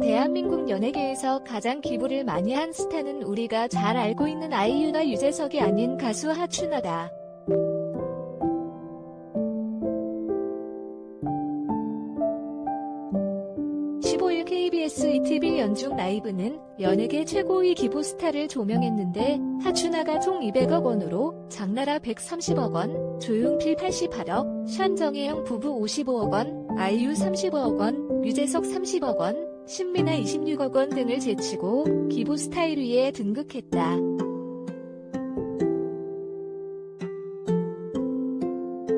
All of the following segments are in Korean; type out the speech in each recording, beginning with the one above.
대한민국 연예계에서 가장 기부를 많이 한 스타는 우리가 잘 알고 있는 아이유나 유재석이 아닌 가수 하춘아다. 15일 KBS ETV 연중 라이브는 연예계 최고의 기부 스타를 조명했는데 하춘아가 총 200억 원으로 장나라 130억 원, 조용필 88억, 샨정혜영 부부 55억 원, 아이유 35억 원, 유재석 30억 원, 신민아 26억 원 등을 제치고 기부 스타일 위에 등극했다.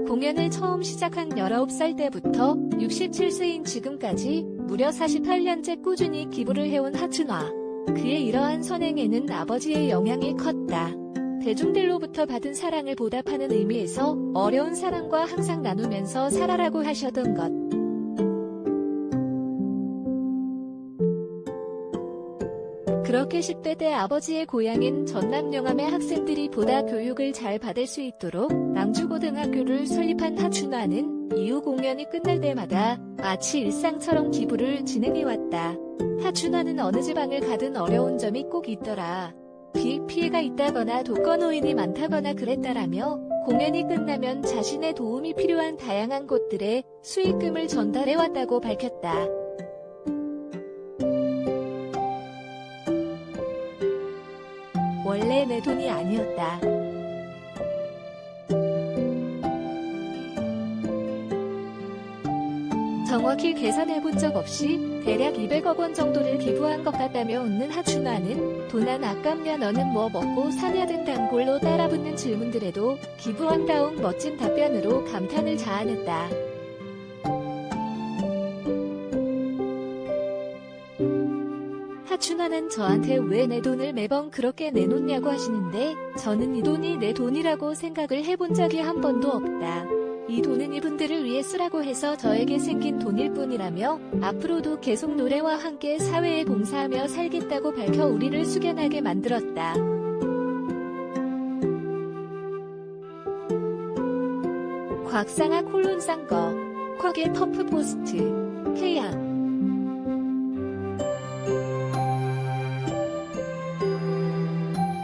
공연을 처음 시작한 19살 때부터 67세인 지금까지 무려 48년째 꾸준히 기부를 해온 하춘화. 그의 이러한 선행에는 아버지의 영향이 컸다. 대중들로부터 받은 사랑을 보답하는 의미에서 어려운 사람과 항상 나누면서 살아라고 하셨던 것. 그렇게 10대 때 아버지의 고향인 전남 영암의 학생들이 보다 교육을 잘 받을 수 있도록 낭주고등학교를 설립한 하춘화는 이후 공연이 끝날 때마다 마치 일상처럼 기부를 진행해왔다. 하춘화는 어느 지방을 가든 어려운 점이 꼭 있더라. 비익 피해가 있다거나 독거 노인이 많다거나 그랬다라며 공연이 끝나면 자신의 도움이 필요한 다양한 곳들에 수익금을 전달해왔다고 밝혔다. 원래 내 돈이 아니었다. 정확히 계산해 본 적 없이 대략 200억 원 정도를 기부한 것 같다며 웃는 하춘화는 돈안 아깝냐 너는 뭐 먹고 사냐 등 단골로 따라붙는 질문들에도 기부한다운 멋진 답변으로 감탄을 자아냈다. 하춘화는 저한테 왜 내 돈을 매번 그렇게 내놓냐고 하시는데 저는 이 돈이 내 돈이라고 생각을 해본 적이 한 번도 없다. 이 돈은 이분들을 위해 쓰라고 해서 저에게 생긴 돈일 뿐이라며 앞으로도 계속 노래와 함께 사회에 봉사하며 살겠다고 밝혀 우리를 숙연하게 만들었다. 곽상아 콜론상거 쿼게 터프 포스트 K양